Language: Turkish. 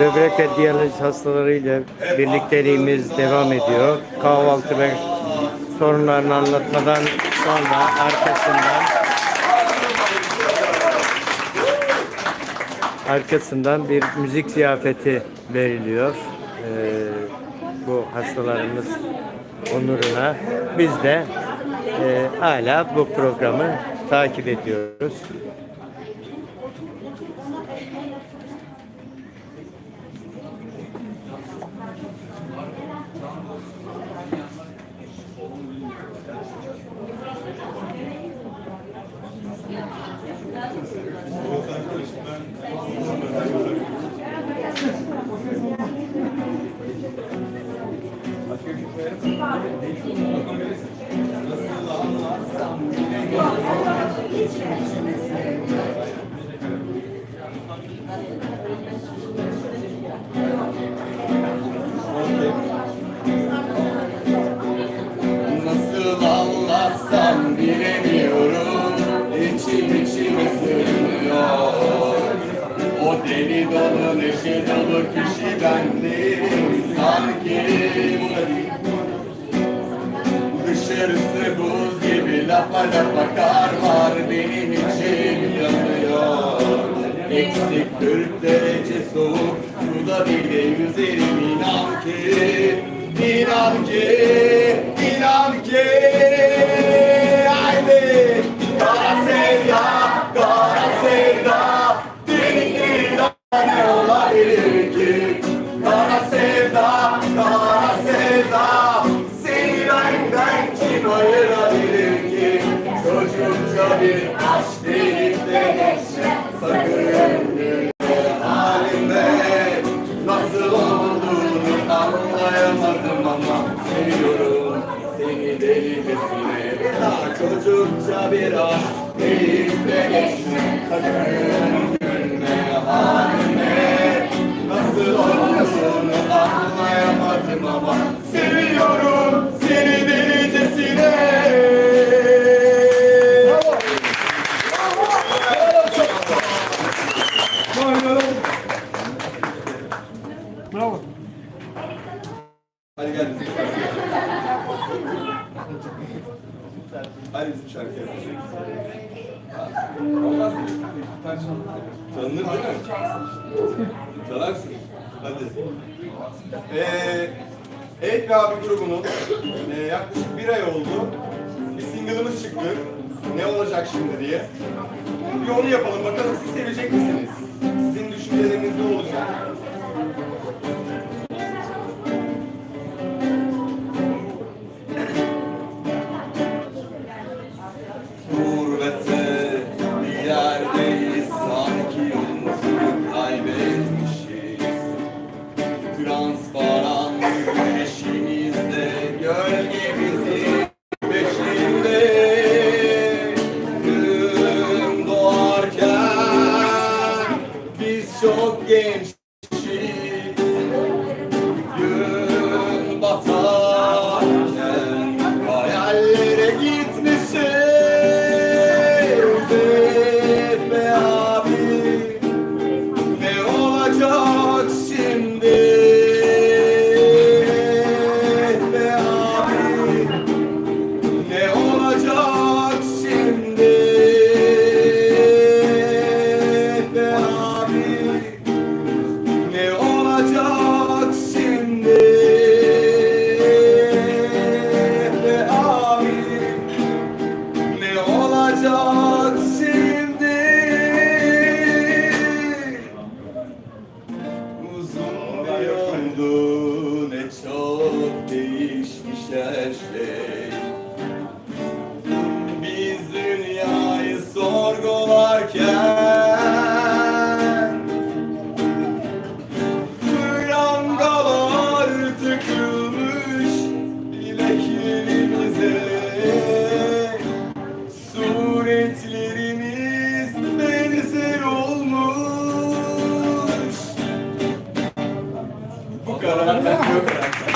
Böbrek ve diyaliz hastalarıyla birlikteliğimiz devam ediyor. Kahvaltı ve sorunlarını anlatmadan sonra arkasından arkasından bir müzik ziyafeti veriliyor. Ee, bu hastalarımız onuruna. Biz de e, hala bu programı takip ediyoruz. Nasıl anlatsam bilemiyorum. İçim içime sığmıyor O deli dolu neşe dolu kişi bendim. Sanki lapa lapa kar var Benim içim yanıyor. Eksi 40 derece soğuk Suda bile yüzerim Çocukça bir aşk deyip de geçme Sakın gülme halime Nasıl olduğunu anlayamadım ama Seviyorum seni delicesine Bravo. Hadi gel bizim şarkı yapalım. Olmaz mı? Çalınır değil? Çalarsın. Hadi. Ee, Evet abi grubunun e, yaklaşık bir ay oldu. Bir single'ımız çıktı. Ne olacak şimdi diye. Bir onu yapalım bakalım siz sevecek misiniz? Sizin düşünceleriniz ne olacak? olacak şimdi Uzun bir yoldu ne çok değişmiş her şey. 狗粮那有狗粮